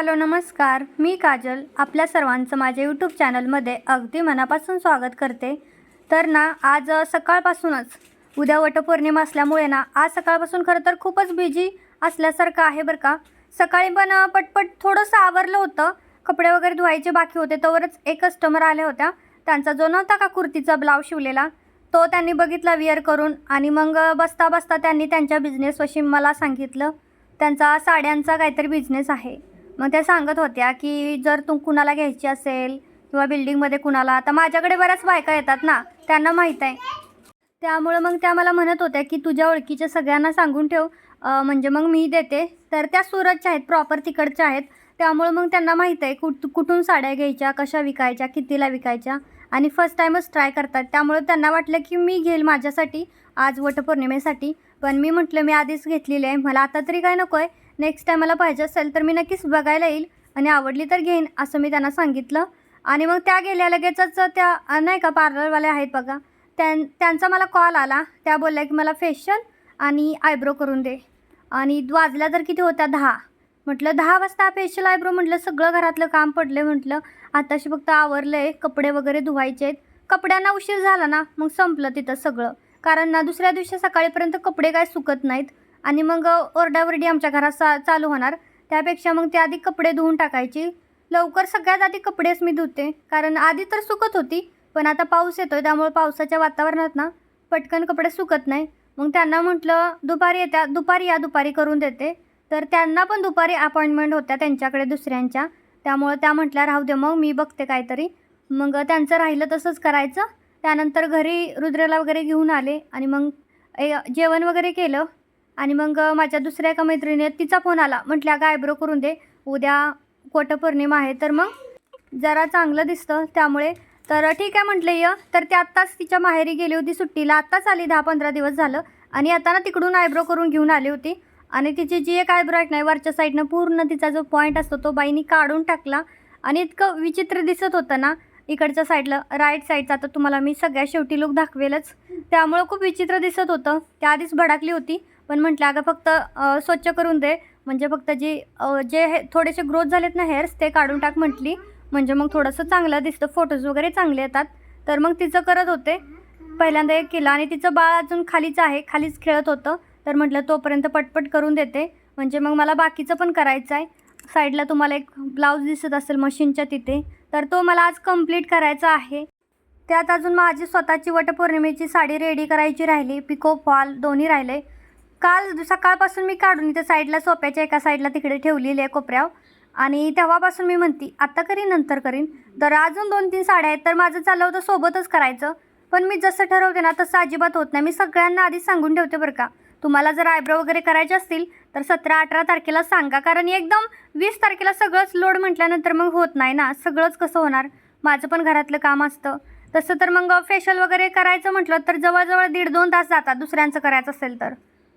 Hello नमस्कार. मी काजल. आपल्या सर्वांचं माझ्या यूट्यूब चॅनलमध्ये अगदी मनापासून स्वागत करते. तर ना आज सकाळपासूनच उद्या वटपौर्णिमा असल्यामुळे ना आज सकाळपासून खरं तर खूपच बिझी असल्यासारखं आहे बरं का. सकाळी पण पटपट थोडंसं आवरलं होतं. कपडे वगैरे धुवायचे बाकी होते तोवरच एक कस्टमर आल्या होत्या. त्यांचा जो नव्हता का कुर्तीचा ब्लाऊज शिवलेला तो त्यांनी बघितला विअर करून आणि मग बसता बसता त्यांनी त्यांच्या बिझनेसविषयी मला सांगितलं. त्यांचा साड्यांचा काहीतरी बिझनेस आहे. मग त्या सांगत होत्या की जर तू कुणाला घ्यायची असेल किंवा बिल्डिंगमध्ये कुणाला आता माझ्याकडे बऱ्याच बायका येतात ना त्यांना माहीत आहे. त्यामुळं मग त्या मला म्हणत होत्या की तुझ्या ओळखीच्या सगळ्यांना सांगून ठेव म्हणजे मग मी देते. तर त्या सुरतच्या आहेत प्रॉपर तिकडच्या आहेत. त्यामुळं मग त्यांना माहीत आहे कुठ कुठून साड्या घ्यायच्या कशा विकायच्या कितीला विकायच्या. आणि फर्स्ट टाईमच ट्राय करतात. त्यामुळं त्यांना वाटलं की मी घेईल माझ्यासाठी आज वटपौर्णिमेसाठी. पण मी म्हटलं मी आधीच घेतलेली आहे. मला आता तरी काय नको आहे नेक्स्ट टाईम मला पाहिजे असेल तर मी नक्कीच बघायला येईल आणि आवडली तर घेईन असं मी त्यांना सांगितलं. आणि मग त्या गेल्या लगेचच त्या नाही का पार्लरवाल्या आहेत बघा. त्यां त्यांचा मला कॉल आला. त्या बोलल्या की मला फेशियल आणि आयब्रो करून दे. आणि वाजल्या तर किती होत्या? दहा. म्हटलं दहा वाजता फेशियल आयब्रो म्हटलं सगळं घरातलं काम पडलं म्हटलं. आताशी फक्त आवरलं आहे कपडे वगैरे धुवायचे आहेत. कपड्यांना उशीर झाला ना मग संपलं तिथं सगळं. कारण ना दुसऱ्या दिवशी सकाळीपर्यंत कपडे काय सुकत नाहीत. आणि मग ओरडाओरडी आमच्या घरात सा चालू होणार. त्यापेक्षा मग ते आधी कपडे धुवून टाकायची. लवकर सगळ्यात आधी कपडेच मी धुते. कारण आधी तर सुकत होती पण आता पाऊस येतो आहे त्यामुळे पावसाच्या वातावरणात ना पटकन कपडे सुकत नाही. मग त्यांना म्हटलं दुपारी येत्या दुपारी या दुपारी करून देते. तर त्यांना पण दुपारी अपॉइंटमेंट होत्या त्यांच्याकडे दुसऱ्यांच्या. त्यामुळं त्या म्हटल्या राहू दे मग मी बघते काहीतरी. मग त्यांचं राहिलं तसंच करायचं. त्यानंतर घरी रुद्रेला वगैरे घेऊन आले आणि मग ए जेवण वगैरे केलं. आणि मग माझ्या दुसऱ्या एका मैत्रिणीने तिचा फोन आला. म्हटल्या अगं आयब्रो करून दे. उद्या कोटपौर्णिमा आहे. तर मग जरा चांगलं दिसतं त्यामुळे. तर ठीक आहे म्हटलं य. तर ती आत्ताच तिच्या माहेरी गेली होती सुट्टीला. आत्ताच आली दहा पंधरा दिवस झालं. आणि आता ना तिकडून आयब्रो करून घेऊन आली होती. आणि तिची जी एक आयब्रो आहे नाही वरच्या साईडनं पूर्ण तिचा जो पॉईंट असतो तो बाईनी काढून टाकला. आणि इतकं विचित्र दिसत होतं ना इकडच्या साईडला. राईट साईडचा तर तुम्हाला मी सगळ्या शेवटी लुक दाखवेलच. त्यामुळं खूप विचित्र दिसत होतं. त्या आधीच भडाकली होती. पण म्हटलं अगं फक्त स्वच्छ करून दे. म्हणजे फक्त जी जे हे थोडेसे ग्रोथ झालेत ना हेअर्स ते काढून टाक म्हटली. म्हणजे मग थोडंसं चांगलं दिसतं. फोटोज वगैरे चांगले येतात. तर मग तिचं करत होते. पहिल्यांदा एक केलं आणि तिचं बाळ अजून खालीच आहे. खालीच खेळत होतं. तर म्हटलं तोपर्यंत पटपट करून देते. म्हणजे मग मला बाकीचं पण करायचं आहे. साईडला तुम्हाला एक ब्लाऊज दिसत असेल मशीनच्या तिथे. तर तो मला आज कंप्लीट करायचा आहे. त्यात अजून माझी स्वतःची वटपौर्णिमेची साडी रेडी करायची राहिली. पिको फॉल दोन्ही राहिले. काल सकाळपासून मी काढून इथं साईडला सोप्याच्या एका साईडला तिकडे ठेवलेली आहे कोपऱ्याव आणि तेव्हापासून मी म्हणते आत्ता करीन नंतर करीन. तर अजून दोन तीन साड्या आहेत तर माझं चाललं होतं सोबतच करायचं. पण मी जसं ठरवते ना तसं अजिबात होत नाही. मी सगळ्यांना आधीच सांगून ठेवते बरं का. तुम्हाला जर आयब्रो वगैरे करायचे असतील तर सतरा अठरा तारखेला सांगा. कारण एकदम वीस तारखेला सगळंच लोड म्हटल्यानंतर मग होत नाही ना. सगळंच कसं होणार? माझं पण घरातलं काम असतं. तसं तर मग फेशल वगैरे करायचं म्हटलं तर जवळजवळ दीड दोन तास जातात दुसऱ्यांचं करायचं असेल तर.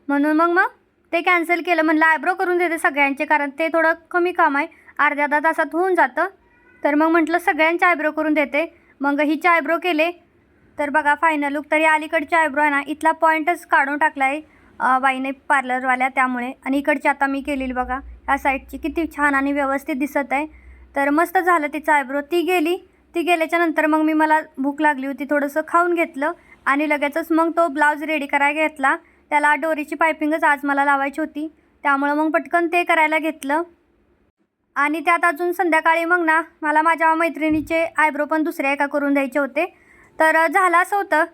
म्हणून मग मग ते कॅन्सल केलं. म्हणलं आयब्रो करून देते सगळ्यांचे कारण ते थोडं कमी काम आहे. अर्ध्या अर्धा तासात होऊन जातं. तर मग म्हटलं सगळ्यांचे आयब्रो करून देते. मग हिचे आयब्रो केले. तर बघा फायनल लुक तरी अलीकडचे आयब्रो आहे ना इथला पॉईंटच काढून टाकला आहे बाईने पार्लरवाल्या त्यामुळे. आणि इकडची आता मी केलेली बघा ह्या साईडची किती छान आणि व्यवस्थित दिसत आहे. तर मस्त झालं तिचं आयब्रो ती गेली. ती गेल्याच्यानंतर मग मी मला भूक लागली होती थोडंसं खाऊन घेतलं. आणि लगेचच मग तो ब्लाऊज रेडी करायला घेतला. त्याला डोरीची पायपिंगच आज मला लावायची होती. त्यामुळं मग पटकन ते करायला घेतलं. आणि त्यात अजून संध्याकाळी मग ना मला माझ्या मैत्रिणीचे आयब्रो पण दुसऱ्या एका करून द्यायचे होते. तर झालं असं होतं.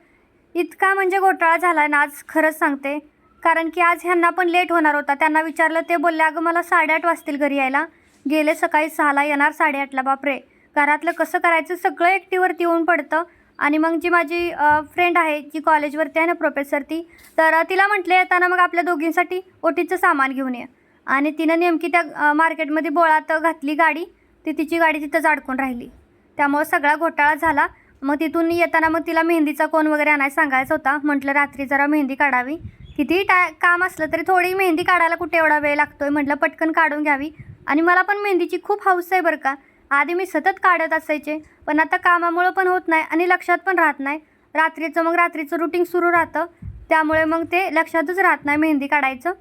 इतका म्हणजे घोटाळा झाला ना आज खरंच सांगते. कारण की आज ह्यांना पण लेट होणार होता. त्यांना विचारलं ते बोलले अगं मला साडेआठ वाजतील घरी यायला. गेले सकाळी सहाला येणार साडेआठला बापरे! घरातलं कसं करायचं? सगळं एकटीवरती येऊन पडतं. आणि मग जी माझी फ्रेंड आहे जी कॉलेजवरती आहे ना प्रोफेसर ती तर तिला म्हटले येताना मग आपल्या दोघींसाठी ओटीचं सामान घेऊन ये. आणि तिनं नेमकी त्या मार्केटमध्ये बोळात घातली गाडी ती तिची गाडी तिथंच अडकून राहिली. त्यामुळं सगळा घोटाळा झाला. मग तिथून येताना मग तिला मेहंदीचा कोण वगैरे आणायला सांगायचा होता. म्हटलं रात्री जरा मेहंदी काढावी. कितीही टा काम असलं तरी थोडी मेहंदी काढायला कुठे एवढा वेळ लागतो आहे म्हटलं पटकन काढून घ्यावी. आणि मला पण मेहंदीची खूप हौस आहे बरं का. आधी मी सतत काढत असायचे पण आता कामामुळं पण होत नाही आणि लक्षात पण राहत नाही. रात्रीचं मग रात्रीचं रुटीन सुरू राहतं. त्यामुळे मग ते लक्षातच राहत नाही मेहंदी काढायचं.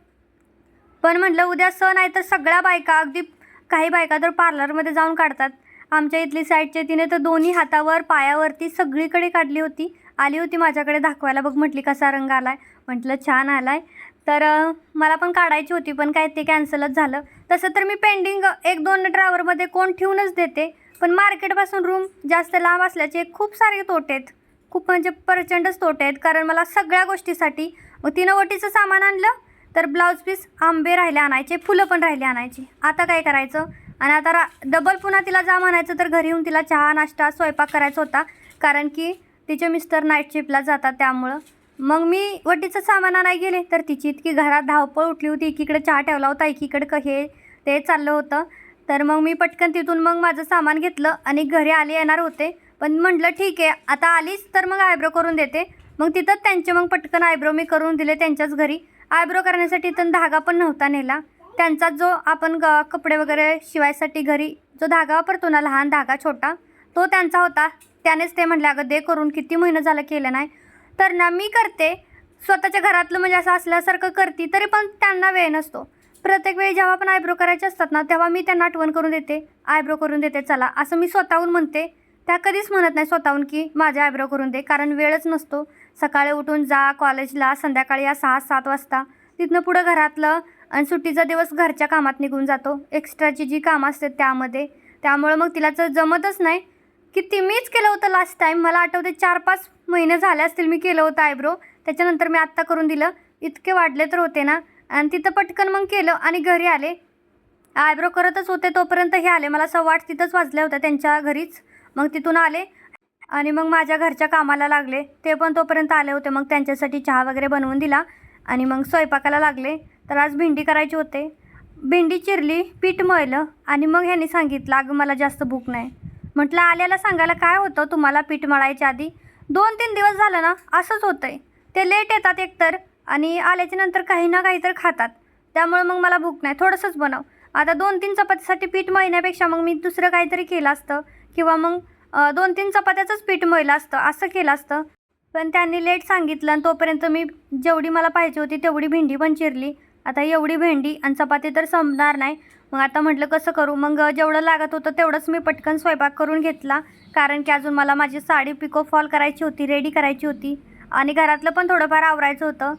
पण म्हटलं उद्या सण आहे तर सगळ्या बायका अगदी काही बायका तर पार्लरमध्ये जाऊन काढतात. आमच्या इथली साईडचे तिने तर दोन्ही हातावर पायावरती सगळीकडे काढली होती. आली होती माझ्याकडे दाखवायला बघ म्हटली कसा रंग आला आहे म्हटलं छान आला आहे तर मला पण काढायची होती पण काय ते कॅन्सलच झालं. तसं तर मी पेंडिंग एक दोन ड्रायव्हरमध्ये कोण ठेवूनच देते. पण मार्केटपासून रूम जास्त लांब असल्याचे खूप सारे तोटे आहेत. खूप म्हणजे प्रचंडच तोटे आहेत. कारण मला सगळ्या गोष्टीसाठी मग तिनं वटीचं सामान आणलं तर ब्लाऊज पीस आंबे राहिले आणायचे फुलं पण राहिले आणायची. आता काय करायचं? आणि आता रा डबल पुन्हा तिला जा म्हणायचं तर घरी येऊन तिला चहा नाश्ता स्वयंपाक करायचा होता. कारण की तिचे मिस्टर नाईट शिफ्टला जातात त्यामुळं. मग मी वटीचं सामान आणायला गेले तर तिची इतकी घरात धावपळ उठली होती. एकीकडे चहा ठेवला होता एकीकडे क हे ते चाललं होतं. तर मग मी पटकन तिथून मग माझं सामान घेतलं आणि घरी आले येणार होते. पण म्हटलं ठीक आहे आता आलीच तर मग आयब्रो करून देते. मग तिथंच त्यांचे मग पटकन आयब्रो मी करून दिले त्यांच्याच घरी. आयब्रो करण्यासाठी इथं धागा पण नव्हता नेला. त्यांचा जो आपण ग कपडे वगैरे शिवायसाठी घरी जो धागा वापरतो ना लहान धागा छोटा तो त्यांचा होता. त्यानेच ते म्हटले अगं दे करून किती महिनं झालं केलं नाही. तर ना मी करते. स्वतःच्या घरातलं म्हणजे असं असल्यासारखं करते तरी पण त्यांना वेळ नसतो. प्रत्येक वेळी जेव्हा पण आयब्रो करायचे असतात ना तेव्हा मी त्यांना आठवण करून देते. आयब्रो करून देते चला. असं मी स्वतःहून म्हणते. त्या कधीच म्हणत नाही स्वतःहून की माझे आयब्रो करून दे कारण वेळच नसतो. सकाळी उठून जा कॉलेजला संध्याकाळी या सहा सात वाजता. तिथनं पुढं घरातलं आणि सुट्टीचा दिवस घरच्या कामात निघून जातो. एक्स्ट्राची जी कामं असतात त्यामध्ये. त्यामुळं मग तिला तर जमतच नाही. किती मीच केलं होतं लास्ट टाईम मला आठवते चार पाच महिने झाले असतील मी केलं होतं आयब्रो त्याच्यानंतर मी आत्ता करून दिलं. इतके वाढले तर होते ना. आणि तिथं पटकन मग केलं आणि घरी आले. आयब्रो करतच होते तोपर्यंत हे आले. मला सव्वा आठ तिथंच वाजल्या होत्या त्यांच्या घरीच. मग तिथून आले आणि मग माझ्या घरच्या कामाला लागले. ते पण तोपर्यंत आले होते. मग त्यांच्यासाठी चहा वगैरे बनवून दिला आणि मग स्वयंपाकाला लागले. तर आज भेंडी करायची होते. भेंडी चिरली पीठ मळलं आणि मग ह्यांनी सांगितलं अगं मला जास्त भूक नाही. म्हटलं आल्याला सांगायला काय होतं? तुम्हाला पीठ मळायच्या आधी दोन तीन दिवस झालं ना असंच होतंय. ते लेट येतात एकतर आणि आल्याच्यानंतर काही ना काही तर खातात. त्यामुळे मग मला भूक नाही. थोडंसंच बनव. आता दोन तीन चपातीसाठी पीठ मळण्यापेक्षा मग मी दुसरं काहीतरी केलं असतं. किंवा मग दोन तीन चपात्याचंच पीठ मळलं असतं. असं केलं असतं. पण त्यांनी लेट सांगितलं आणि तोपर्यंत मी जेवढी मला पाहिजे होती तेवढी भेंडी पण चिरली. आता एवढी भेंडी आणि चपाती तर संपणार नाही. मग आता म्हटलं कसं करू? मग जेवढं लागत होतं तेवढंच मी पटकन स्वयंपाक करून घेतला. कारण की अजून मला माझी साडी पिको फॉल करायची होती रेडी करायची होती. आणि घरातलं पण थोडंफार आवरायचं होतं.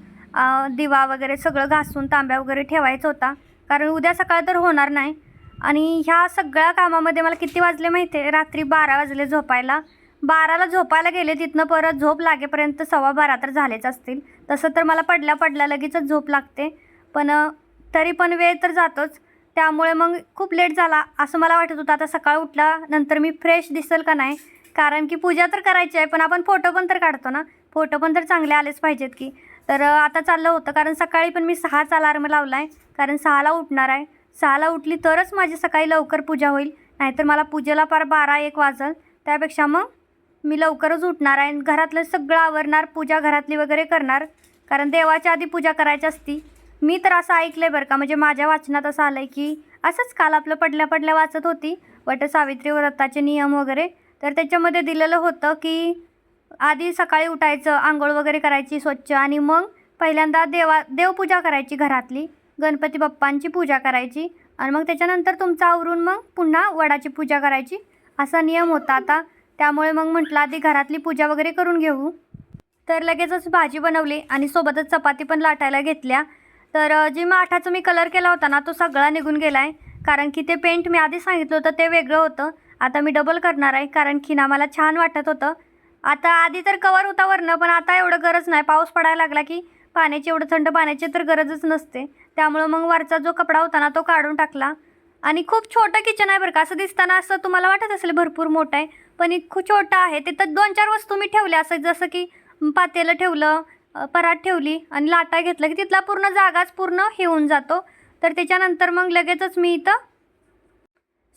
दिवा वगैरे सगळं घासून तांब्या वगैरे ठेवायचं होता. कारण उद्या सकाळ तर होणार नाही. आणि ह्या सगळ्या कामामध्ये मला किती वाजले माहिती आहे? रात्री बारा वाजले झोपायला. बाराला झोपायला गेले तिथनं परत झोप लागेपर्यंत सव्वा बारा तर झालेच असतील. तसं तर मला पडल्या पडल्या लगेचच झोप लागते. पण तरी पण वेळ तर जातोच. त्यामुळे मग खूप लेट झाला. असं मला वाटत होतं आता सकाळ उठला नंतर मी फ्रेश दिसेल का नाही? कारण की पूजा तर करायची आहे पण आपण फोटो पण तर काढतो ना? फोटो पण तर चांगले आलेच पाहिजेत की. तर आता चाललं होतं कारण सकाळी पण मी सहाचा अलार्म लावला आहे कारण सहाला उठणार आहे. सहाला उठली तरच माझी सकाळी लवकर पूजा होईल नाहीतर मला पूजेला फार बारा एक वाजल. त्यापेक्षा मग मी लवकरच उठणार आहे. आणि घरातलं सगळं आवरणार पूजा घरातली वगैरे करणार कारण देवाच्या आधी पूजा करायची असती. मी तर असं ऐकलं आहे बरं का. म्हणजे माझ्या वाचनात असं आलं आहे की असंच काल आपलं पडल्या पडल्या वाचत होती वट सावित्री व्रताचे नियम वगैरे. तर त्याच्यामध्ये दिलेलं होतं की आधी सकाळी उठायचं आंघोळ वगैरे करायची स्वच्छ आणि मग पहिल्यांदा देवा देवपूजा करायची घरातली. गणपती बाप्पांची पूजा करायची आणि मग त्याच्यानंतर तुमचं आवरून मग पुन्हा वडाची पूजा करायची. असा नियम होता आता. त्यामुळे मग म्हटलं आधी घरातली पूजा वगैरे करून घेऊ. तर लगेचच भाजी बनवली आणि सोबतच चपाती पण लाटायला घेतल्या. तर जे जी माठाचा मी कलर केला होता ना तो सगळा निघून गेला आहे कारण की ते पेंट मी आधी सांगितलं होतं ते वेगळं होतं. आता मी डबल करणार आहे कारण की ना मला छान वाटत होतं. आता आधी तर कवर होता वरनं पण आता एवढं गरज नाही. पाऊस पडायला लागला की पाण्याची एवढं थंड पाण्याची तर गरजच नसते. त्यामुळं मग वरचा जो कपडा होता ना तो काढून टाकला. आणि खूप छोटं किचन आहे बरं का. असं दिसताना असं तुम्हाला वाटत असेल भरपूर मोठं आहे पण एक खूप छोटं आहे. तिथं दोन चार वस्तू मी ठेवल्या असं जसं की पातेलं ठेवलं परात ठेवली आणि लाटा घेतलं की तिथला पूर्ण जागाच पूर्ण हे होऊन जातो. तर त्याच्यानंतर मग लगेचच मी इथं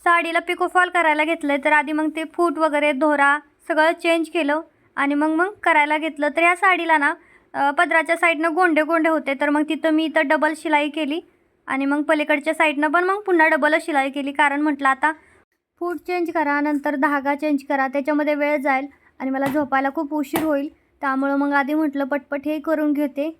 साडीला पिकोफॉल करायला घेतलं तर आधी मग ते फूट वगैरे धोरा सगळं चेंज केलं आणि मग मग करायला घेतलं. तर या साडीला ना पदराच्या साईडनं गोंडे गोंडे होते. तर मग तिथं मी इथं डबल शिलाई केली आणि मग पलीकडच्या साईडनं पण मग पुन्हा डबल शिलाई केली. कारण म्हटलं आता फूट चेंज करा नंतर धागा चेंज करा त्याच्यामध्ये वेळ जाईल आणि मला झोपायला खूप उशीर होईल. त्यामुळं मग आधी म्हटलं पटपट हे करून घेते.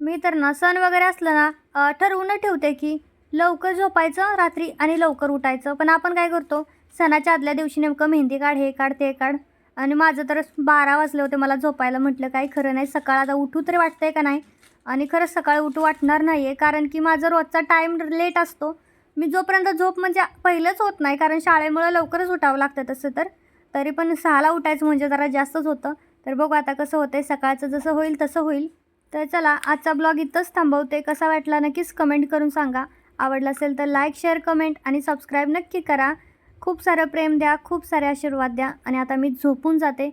मी तर ना सण वगैरे असलं ना ठरवूनच ठरवून ठेवते की लवकर झोपायचं रात्री आणि लवकर उठायचं. पण आपण काय करतो सणाच्या आदल्या दिवशी नेमकं मेहंदी काढ हे काढ ते काढ. आणि माझं तर बारा वाजले होते मला झोपायला. म्हटलं काही खरं नाही सकाळ आता उठू तरी वाटतं आहे का नाही? आणि खरंच सकाळी उठू वाटणार नाही आहे कारण की माझा रोजचा टाईम लेट असतो. मी जोपर्यंत झोप म्हणजे पहिलंच होत नाही कारण शाळेमुळं लवकरच उठावं लागतं तसं तर. तरी पण सहाला उठायचं म्हणजे जरा जास्तच होतं. तर बघू आता कसं होतंय. सकाळचं जसं होईल तसं होईल. तर चला आजचा ब्लॉग इथंच थांबवते. कसा वाटला नक्कीच कमेंट करून सांगा. आवडला असेल तर लाईक शेअर कमेंट आणि सबस्क्राईब नक्की करा. खूप सारं प्रेम द्या खूप सारे आशीर्वाद द्या. आणि आता मी झोपून जाते.